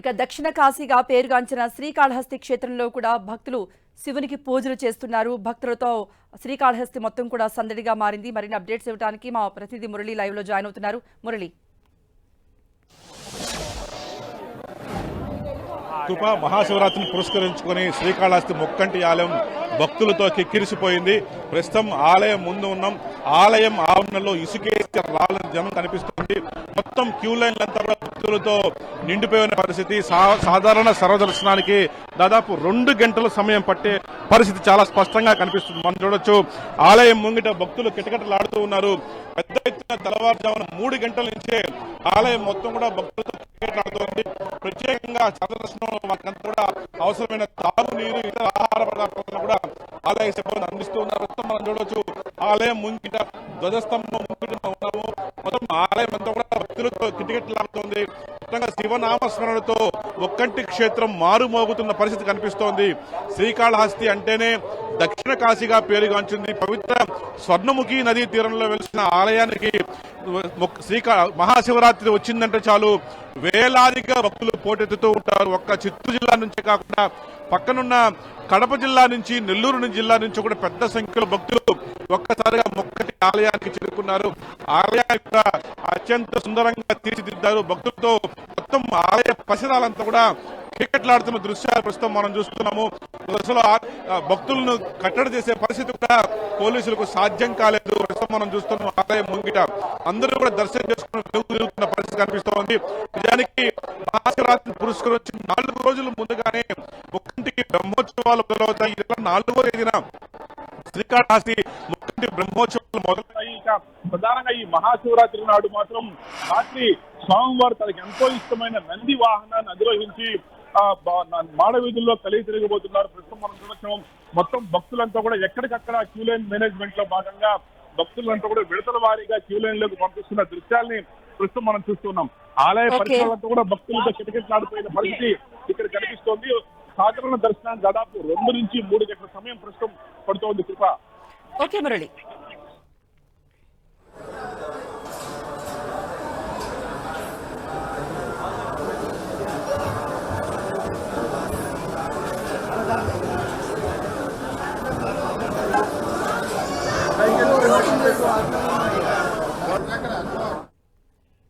ఇక దక్షిణ కాశీగా పేరుగాంచిన శ్రీకాళహస్తి క్షేత్రంలో కూడా భక్తులు శివునికి పూజలు చేస్తున్నారు. భక్తులతో శ్రీకాళహస్తి మొత్తం కూడా సందడిగా మారింది. మరిన్ని అప్డేట్స్ ఇవ్వడానికి మా ప్రతినిధి మురళి లైవ్లో జాయిన్ అవుతున్నారు. మురళి. కృప మహాశివరాత్రిని పురస్కరించుకొని శ్రీకాళహస్తి మొక్కంటి ఆలయం భక్తులతో కిక్కిరిసిపోయింది. ప్రస్తుతం ఆలయం ముందు ఉన్నాం. ఆలయం ఆవరణలో ఇసుకేసి రాలని జనం కనిపిస్తుంది. మొత్తం క్యూ లైన్లంతా కూడా భక్తులతో నిండిపోయిన పరిస్థితి. సా- సాధారణ సర్వదర్శనానికి దాదాపు రెండు గంటల సమయం పట్టే పరిస్థితి చాలా స్పష్టంగా కనిపిస్తుంది. మనం చూడొచ్చు ఆలయం ముంగిట భక్తులు కిటకిటలాడుతూ ఉన్నారు. పెద్ద ఎత్తున తెల్లవారుజామున మూడు గంటల నుంచే ఆలయం మొత్తం కూడా భక్తులతో కిటకిటలాడుతోంది ప్రత్యేకంగా సదర్శనంలో మనకంతా కూడా అవసరమైన తాగునీరు ఇతర ఆహార పదార్థాలను కూడా ఆలయ సిబ్బంది అందిస్తున్నారు మనం చూడొచ్చు ఆలయం ముంగిట ధ్వజస్తంభం ముంగిట ఉన్నాము. మొత్తం ఆలయం అంతా కూడా భక్తులతో కిటకిటలాడుతోంది. మొత్తంగా శివనామస్మరణతో ఒక్కంటి క్షేత్రం మారుమోగుతున్న పరిస్థితి కనిపిస్తోంది. శ్రీకాళహస్తి అంటేనే దక్షిణ కాశీగా పేరుగాంచింది. పవిత్ర స్వర్ణముఖి నదీ తీరంలో వెలిసిన ఆలయానికి శ్రీకా మహాశివరాత్రి వచ్చిందంటే చాలు. వేలాదిగా భక్తులు పోటెత్తుతూ ఉంటారు. ఒక్క చిత్తూరు జిల్లా నుంచే కాకుండా పక్కనున్న కడప జిల్లా నుంచి నెల్లూరు నుంచి జిల్లా నుంచి కూడా పెద్ద సంఖ్యలో భక్తులు ఒక్కసారిగా మొక్కటి ఆలయానికి చేరుకున్నారు. ఆలయాన్ని కూడా అత్యంత సుందరంగా తీర్చిదిద్దారు. భక్తులతో మొత్తం ఆలయ పరిసరాలంతా కూడా క్రికెట్లాడుతున్న దృశ్యాలు ప్రస్తుతం మనం చూస్తున్నాము. దశలో భక్తులను కట్టడి చేసే పరిస్థితి కూడా పోలీసులకు సాధ్యం కాలేదు. ప్రస్తుతం మనం చూస్తున్నాం ఆలయం ముంగిట. అందరూ కూడా దర్శనం చేసుకుని తిరుగుతున్న పరిస్థితి కనిపిస్తోంది నిజానికి మహాశివరాత్రి పురస్కరించి నాలుగు రోజుల ముందుగానే ముక్కంటికి బ్రహ్మోత్సవాలు మొదలవుతాయి. ఇలా నాలుగో తేదీన శ్రీకాళహస్తి బ్రహ్మోత్సవాలు మొదలవుతాయి ఇక ప్రధానంగా ఈ మహాశివరాత్రి నాడు మాత్రం రాత్రి స్వామివారు తనకి ఎంతో ఇష్టమైన నంది వాహనాన్ని అధిరోహించి నా- మాడవీధుల్లో కలిగి తిరగబోతున్నారు. ప్రస్తుతం మనం చూడొచ్చు. మొత్తం భక్తులంతా కూడా ఎక్కడికక్కడ క్యూ లైన్ మేనేజ్మెంట్లో భాగంగా భక్తులంతా కూడా విడతల వారీగా క్యూ లైన్లోకి పంపిస్తున్న దృశ్యాల్ని ప్రస్తుతం మనం చూస్తున్నాం. ఆలయ. పరిసరాలంతా కూడా భక్తులతో కిటకిటలాడిపోయిన పరిస్థితి ఇక్కడ కనిపిస్తోంది. సాధారణ దర్శనానికి దాదాపు రెండు నుంచి మూడు గంటల సమయం ప్రస్తుతం పడుతోంది Krupa. Okay Murali